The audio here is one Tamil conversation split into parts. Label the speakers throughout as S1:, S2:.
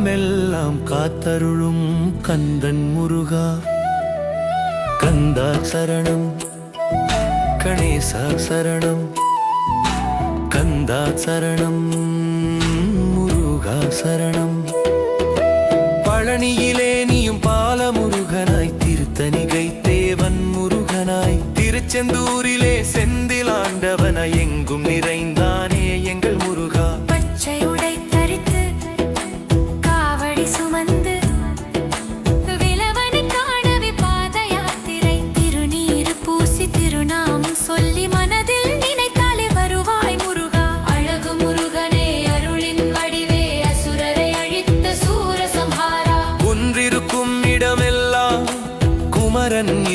S1: உலகமெல்லாம் காத்தருளும் கந்தன் முருகா. கந்தா சரணம் கணேசா சரணம் கந்தா சரணம் முருகா சரணம். பழனியிலே நீயும் பால முருகனாய் திருத்தணிகை தேவன் முருகனாய். திருச்செந்தூரிலே செந்திலாண்டவனாய் எங்கும் நிறைந்தானே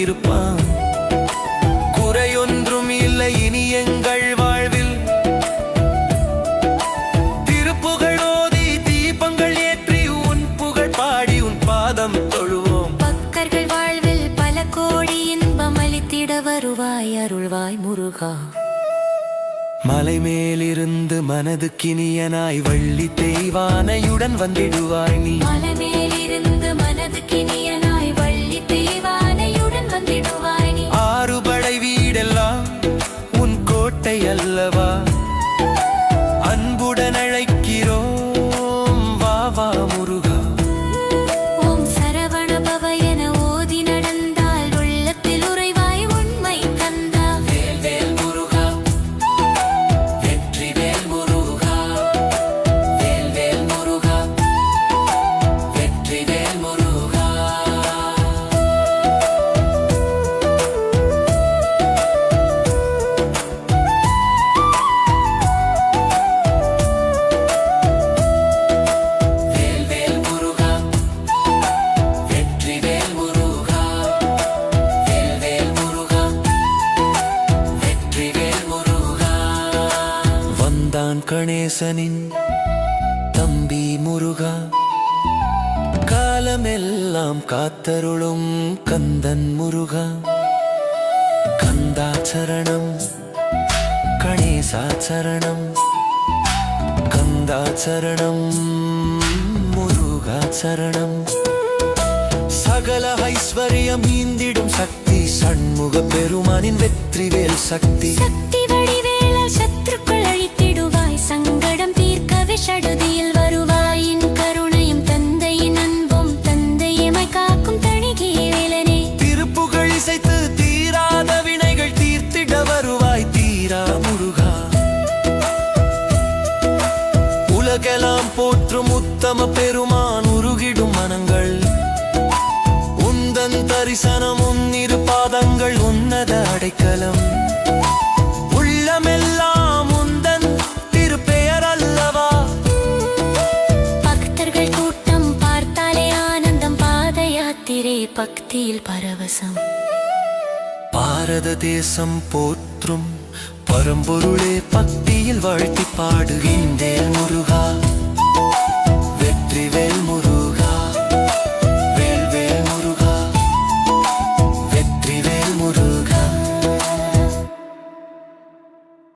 S1: இருப்பான். குறையொன்றும் இல்லை இனி எங்கள் வாழ்வில். திருப்புகழோதி தீபங்கள் ஏற்றி உன் புகழ் பாடி உன் பாதம் தொழுவோம்.
S2: பக்தர்கள் வாழ்வில் பல கோடி இன்பம் அளித்திட வருவாய் அருள்வாய் முருகா.
S1: மலை மேலிருந்து மனது கினியனாய் வள்ளி தெய்வானையுடன் வந்திடுவாய் நீ.
S2: மலைமேலிருந்து மனது கிணியனாய்
S1: கணேசனின் தம்பி முருகா காலமெல்லாம் காத்தருளும் கந்தன் முருகா. கந்தாச்சரணம் கணேசாச்சரணம் கந்தாச்சரணம் முருகாச்சரணம். சகல ஐஸ்வர்யம் ஈந்திடும் சக்தி சண்முக பெருமானின் வெற்றிவேல் சக்தி.
S2: சக்தி வடிவேல சத்ருக்கள்
S1: அழித்து. உத்தம பெருமான் உருகிடும் மனங்கள். உந்தன் தரிசனம் உன்னிரு பாதங்கள் உன்னத அடைக்கலம். உள்ளமெல்லாம் உந்தன் திருப்பெயர் அல்லவா?
S2: பக்தர்கள் கூட்டம் பார்த்தாலே ஆனந்தம் பாத யாத்திரை பக்தியில் பரவசம்.
S1: பாரத தேசம் போற்றும் பரம்பொருளே பக்தியில் வாழ்த்தி பாடுகின்றேன்